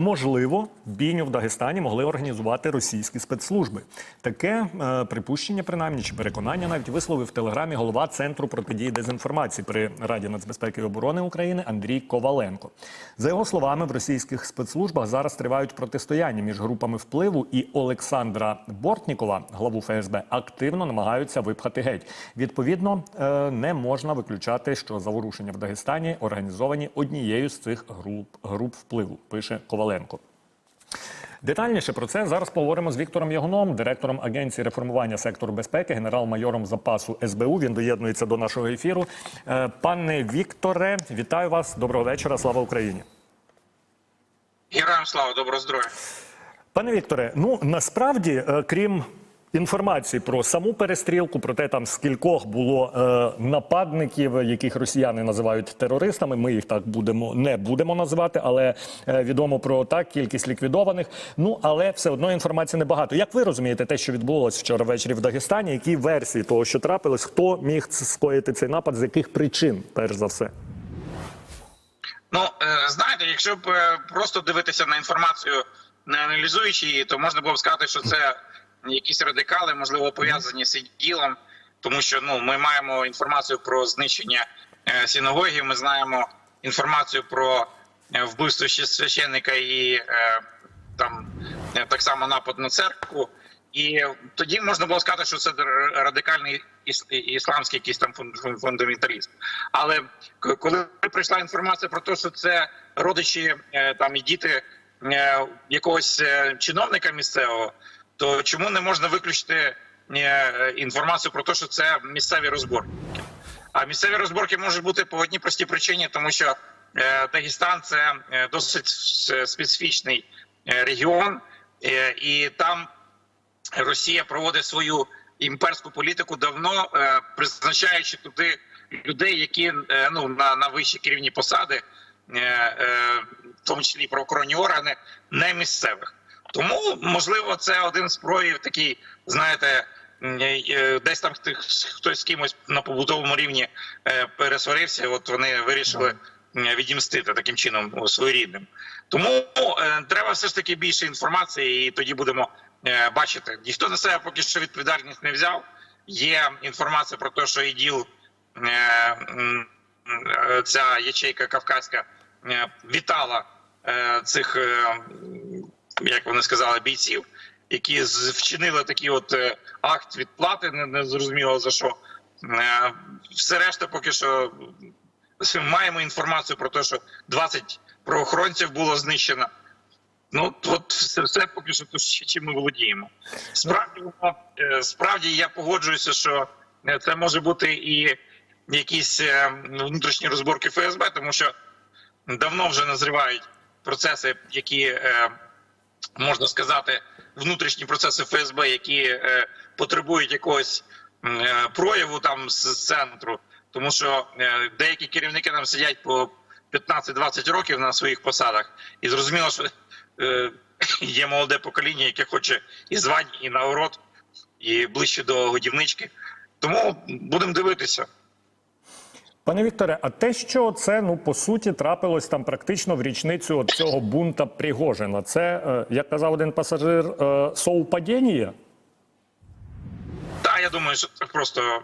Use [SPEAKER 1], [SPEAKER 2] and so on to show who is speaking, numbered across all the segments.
[SPEAKER 1] Можливо, бійню в Дагестані могли організувати російські спецслужби. Таке е, припущення, принаймні, чи переконання навіть висловив в телеграмі голова центру протидії дезінформації при Раді нацбезпеки і оборони України Андрій Коваленко. За його словами, в російських спецслужбах зараз тривають протистояння між групами впливу, і Олександра Бортнікова, главу ФСБ, активно намагаються випхати геть. Відповідно, е, не можна виключати, що заворушення в Дагестані організовані однією з цих груп груп впливу. Пише Коваленко. Детальніше про це зараз поговоримо з Віктором Ягуном, директором агенції реформування сектору безпеки, генерал-майором запасу СБУ. Він доєднується до нашого ефіру. Е, Пане Вікторе, вітаю вас. Доброго вечора. Слава Україні.
[SPEAKER 2] Героям слава, доброго здоров'я.
[SPEAKER 1] Пане Вікторе, ну насправді, е, крім інформації про саму перестрілку, про те, там скількох було е, нападників, яких росіяни називають терористами. Ми їх так будемо не будемо називати, але е, відомо про так кількість ліквідованих. Ну але все одно інформації небагато. Як ви розумієте те, що відбулося вчора ввечері в Дагестані? Які версії того, що трапилось, хто міг скоїти цей напад, з яких причин, перш за все?
[SPEAKER 2] Ну е, знаєте, якщо б е, просто дивитися на інформацію, не аналізуючи її, то можна було б сказати, що це якісь радикали, можливо, пов'язані з іділом, тому що ну ми маємо інформацію про знищення е, синагоги, ми знаємо інформацію про е, вбивство ще священника і е, там так само напад на церкву. І тоді можна було сказати, що це радикальний ісламський якийсь там фун- фун- фундаменталізм. Але коли прийшла інформація про те, що це родичі там і діти якогось чиновника місцевого, то чому не можна виключити е, інформацію про те, що це місцеві розборки? А місцеві розборки можуть бути по одній простій причині, тому що е, Дагестан це е, досить специфічний регіон, і там Росія проводить свою імперську політику давно, призначаючи туди людей, які ну на, на вищі керівні посади, в тому числі правоохоронні органи, не місцевих. Тому можливо, це один з проявів такий, знаєте. е, Десь там хтось з кимось на побутовому рівні е, пересварився. От вони вирішили відімстити таким чином своєрідним. Тому е, треба все ж таки більше інформації, і тоді будемо е, бачити. Ніхто на себе поки що відповідальність не взяв. Є інформація про те, що іділ е, е, ця ячейка кавказька е, вітала е, цих, е, як вони сказали, бійців, які вчинили такий от е, акт відплати, не, зрозуміло за що. Е, Все решта поки що маємо інформацію про те, що 20 правоохоронців було знищено. Ну от все, все поки що то чим ми володіємо. Справді е, справді я погоджуюся, що це може бути і якісь внутрішні розборки ФСБ, тому що давно вже назрівають процеси, які можна сказати, внутрішні процеси ФСБ, які е, потребують якогось е, прояву там з центру, тому що е, деякі керівники там сидять по 15-20 років на своїх посадах, і зрозуміло, що є молоде покоління, яке хоче і звань, і нагород, і ближче до годівнички. Тому будемо дивитися.
[SPEAKER 1] Пане Вікторе, а те, що це ну по суті трапилось там практично в річницю цього бунта Пригожина, це е, як казав один пасажир, е, совпадіння?
[SPEAKER 2] Так, я думаю, що це просто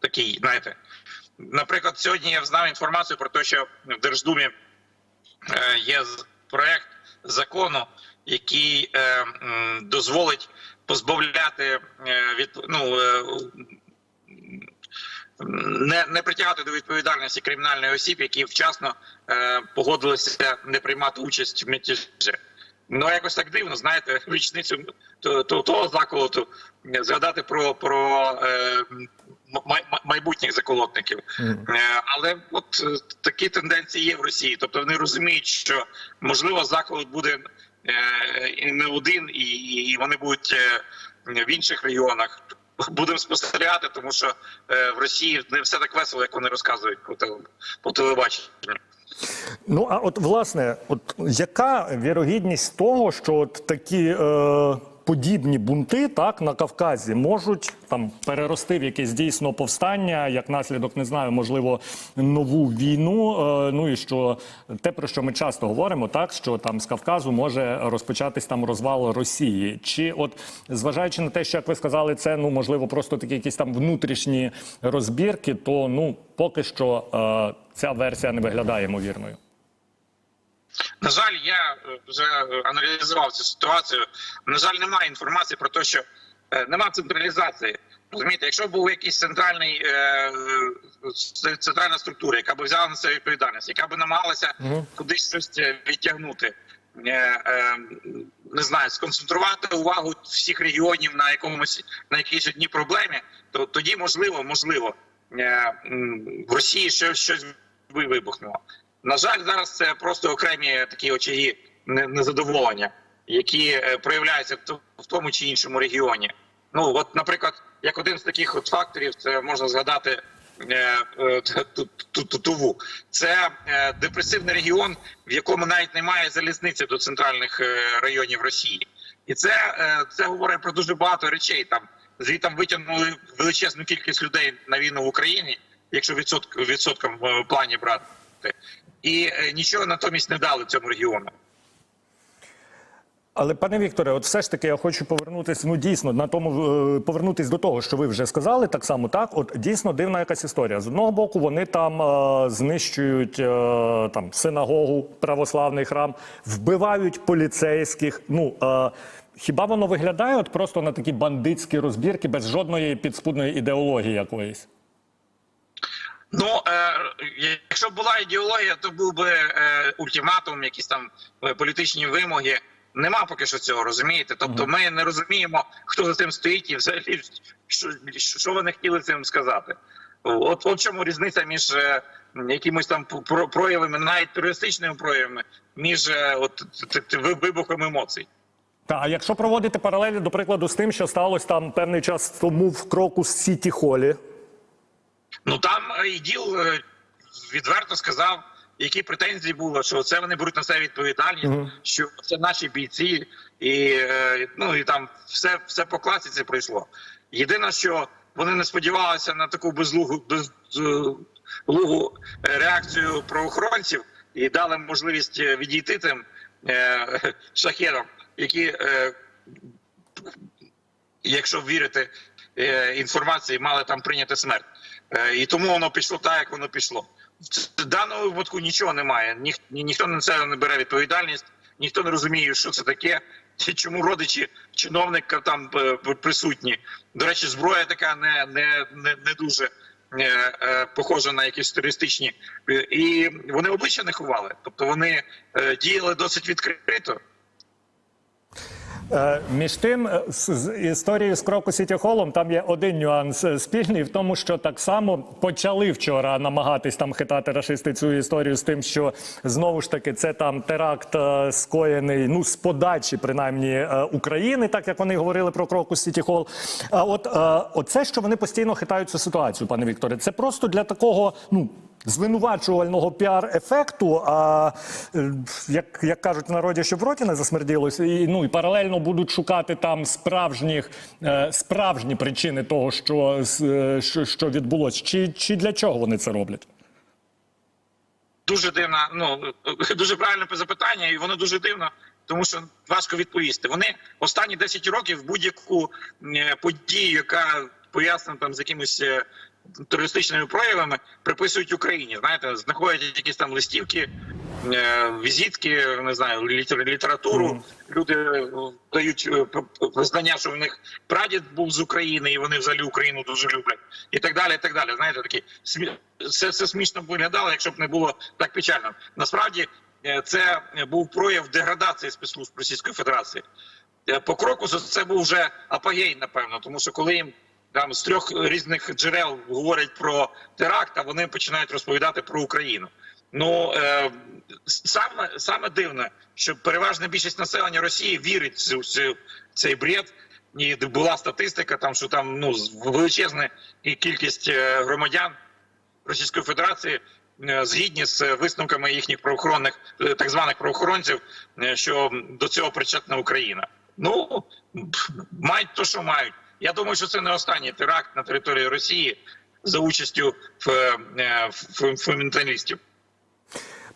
[SPEAKER 2] такий, знаєте. Наприклад, сьогодні я знав інформацію про те, що в Держдумі е, є проект закону, який дозволить позбавляти від ну. Не, не притягати до відповідальності кримінальних осіб, які вчасно е, погодилися не приймати участь в мятежі. Ну якось так дивно, знаєте, річницю то, то, того заколоту е, згадати про, про е, май, май- майбутніх заколотників. Е, але от е, такі тенденції є в Росії. Тобто вони розуміють, що можливо заколот буде е, не один, і, і вони будуть е, в інших регіонах. Будемо спостерігати, тому що е, в Росії не все так весело, як вони розказують про по телебаченню.
[SPEAKER 1] Ну а от власне, от яка вірогідність того, що от такі е, подібні бунти так на Кавказі можуть там перерости в якесь дійсно повстання, як наслідок не знаю, можливо, нову війну. Е, ну і що те, про що ми часто говоримо, так що там з Кавказу може розпочатись там розвал Росії. Чи от зважаючи на те, що як ви сказали, це ну можливо просто такі якісь там внутрішні розбірки, то ну поки що е, ця версія не виглядає ймовірною.
[SPEAKER 2] На жаль, я е, вже аналізував цю ситуацію. На жаль, немає інформації про те, що е, нема централізації. Розумієте, якщо був якийсь центральний е, центральна структура, яка б взяла на себе відповідальність, яка б намагалася кудись щось відтягнути, е, е, не знаю, сконцентрувати увагу всіх регіонів на якомусь на якійсь одній проблемі, то тоді можливо, можливо, е, в Росії щось щось вибухнуло. На жаль, зараз це просто окремі такі очаги незадоволення, які е, проявляються в тому чи іншому регіоні. Ну от, наприклад, як один з таких от факторів, це можна згадати е, е, ту- ту- ту- Туву. Це депресивний регіон, в якому навіть немає залізниці до центральних районів Росії, і це, це говорить про дуже багато речей. Там звідти витягнули величезну кількість людей на війну в Україні, якщо відсотк відсотком в плані брати, і е, нічого натомість не дали цьому регіону.
[SPEAKER 1] Але пане Вікторе, от все ж таки я хочу повернутися. Ну дійсно на тому е, повернутись до того, що ви вже сказали, так само так. От дійсно дивна якась історія. З одного боку, вони там е, знищують е, там синагогу, православний храм, вбивають поліцейських. Ну е, хіба воно виглядає от просто на такі бандитські розбірки без жодної підспудної ідеології якоїсь?
[SPEAKER 2] Ну е, якщо б була ідеологія, то був би е, ультиматум, якісь там е, політичні вимоги. Нема поки що цього, розумієте? Тобто, ми не розуміємо, хто за цим стоїть, і взагалі що, що вони хотіли цим сказати. От от чому різниця між е, якимось там про- проявами, навіть терористичними проявами, між е, от вибухом емоцій.
[SPEAKER 1] Та а якщо проводити паралелі, до прикладу, з тим, що сталося там певний час тому в кроку з Сіті Холі.
[SPEAKER 2] Ну там е, іділ е, відверто сказав, які претензії було, що це вони беруть на себе відповідальність, що це наші бійці, і е, ну і там все, все по класиці пройшло. Єдине, що вони не сподівалися на таку безлугу безлугу реакцію правоохоронців і дали можливість відійти тим е, шахерам, які е, якщо вірити е, інформації, мали там прийняти смерть. Е, і тому воно пішло так, як воно пішло. В даному випадку нічого немає. Ніх, ні, ніхто на це не бере відповідальність, ніхто не розуміє, що це таке, чому родичі чиновника там е, присутні. До речі, зброя така не, не, не, не дуже е, похожа на якісь терористичні. Е, І вони обличчя не ховали. Тобто вони діяли досить відкрито.
[SPEAKER 1] Е, Між тим, е, з історією з Кроку Сіті Холом там є один нюанс е, спільний в тому, що так само почали вчора намагатись там хитати рашисти цю історію з тим, що знову ж таки це там теракт скоєний ну з подачі, принаймні України, так як вони говорили про Кроку Сіті Хол. А от оце, що вони постійно хитають цю ситуацію, пане Вікторе, це просто для такого ну. Звинувачувального піар-ефекту, а е, як, як кажуть в народі, щоб роті не засмерділося, і ну і паралельно будуть шукати там справжніх е, справжні причини того, що, е, що, що відбулося. Чи, чи для чого вони це роблять?
[SPEAKER 2] дуже дивна, ну дуже правильне запитання, і воно дуже дивно, тому що важко відповісти. Вони останні 10 років будь-яку подію, яка пояснена там з якимось е, терористичними проявами, приписують Україні. Знаєте, знаходять якісь там листівки, е, візитки, не знаю, літер- літературу. Люди е, дають визнання, що в них прадід був з України, і вони взагалі Україну дуже люблять, і так далі. І так далі. Знаєте, такі це все смішно виглядало, якщо б не було так печально. Насправді це був прояв деградації спецслужб Російської Федерації. По кроку це був вже апогей, напевно, тому що коли їм там з трьох різних джерел говорять про теракт, а вони починають розповідати про Україну. Ну е, саме саме дивне, що переважна більшість населення Росії вірить в цю, цей бред. І була статистика, там що там ну величезна кількість е, громадян Російської Федерації е, згідні з висновками їхніх правоохоронних е, так званих правоохоронців, що до цього причетна Україна. Ну мають то, що мають. Я думаю, що це не останній теракт на території Росії за участю ф- е, фундаменталістів.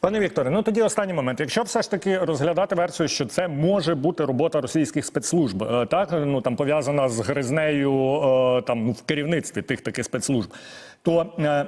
[SPEAKER 1] Пане Вікторе, ну тоді останній момент. Якщо все ж таки розглядати версію, що це може бути робота російських спецслужб, е, так ну там пов'язана з гризнею е, там в керівництві тих таких спецслужб, то е,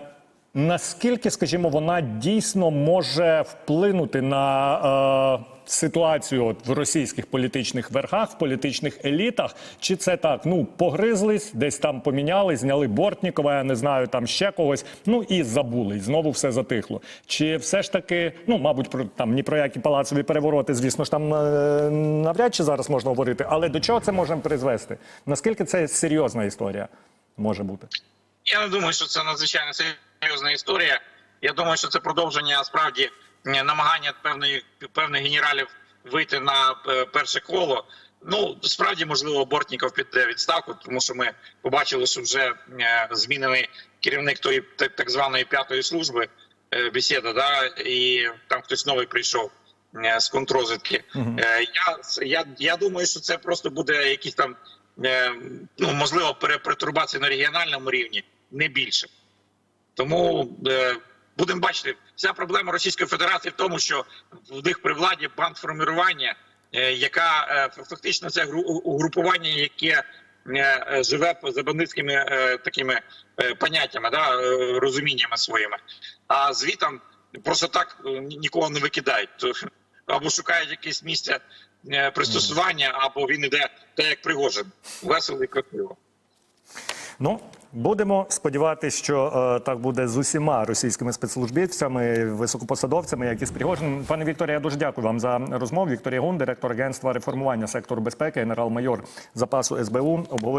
[SPEAKER 1] наскільки, скажімо, вона дійсно може вплинути на е, ситуацію от в російських політичних верхах, в політичних елітах, чи це так? Ну погризлись, десь там поміняли, зняли Бортнікова, я не знаю, там ще когось. Ну і забули, і знову все затихло. Чи все ж таки, ну мабуть, про там ні про які палацові перевороти, звісно ж, там е, навряд чи зараз можна говорити, але до чого це можемо призвести? Наскільки це серйозна історія може бути?
[SPEAKER 2] Я не думаю, що це надзвичайно серйозна історія. Я думаю, що це продовження справді намагання певної певних генералів вийти на е, перше коло. Ну справді можливо Бортніков піде відставку, тому що ми побачили, що вже е, змінений керівник тої так, званої п'ятої служби е, бесіда, да, і там хтось новий прийшов з контрозвідки. Е, Я, я, я думаю, що це просто буде якісь там ну можливо перепертурбації на регіональному рівні, не більше. Тому е, будемо бачити, вся проблема Російської Федерації в тому, що в них при владі бандформірування, е, яка е, фактично це гру- угрупування, яке е, живе за бандитськими е, такими е, поняттями, да, е, розуміннями своїми. А звітом просто так е, нікого не викидають. Або шукають якесь місце е, пристосування, або він іде так, як Пригожин, весело і красиво.
[SPEAKER 1] Ну, будемо сподіватися, що е, так буде з усіма російськими спецслужбівцями, високопосадовцями, як і з Пригожин. Пане Вікторе, я дуже дякую вам за розмову. Вікторія Гун, директор агентства реформування сектору безпеки, генерал-майор запасу СБУ. Обговорювали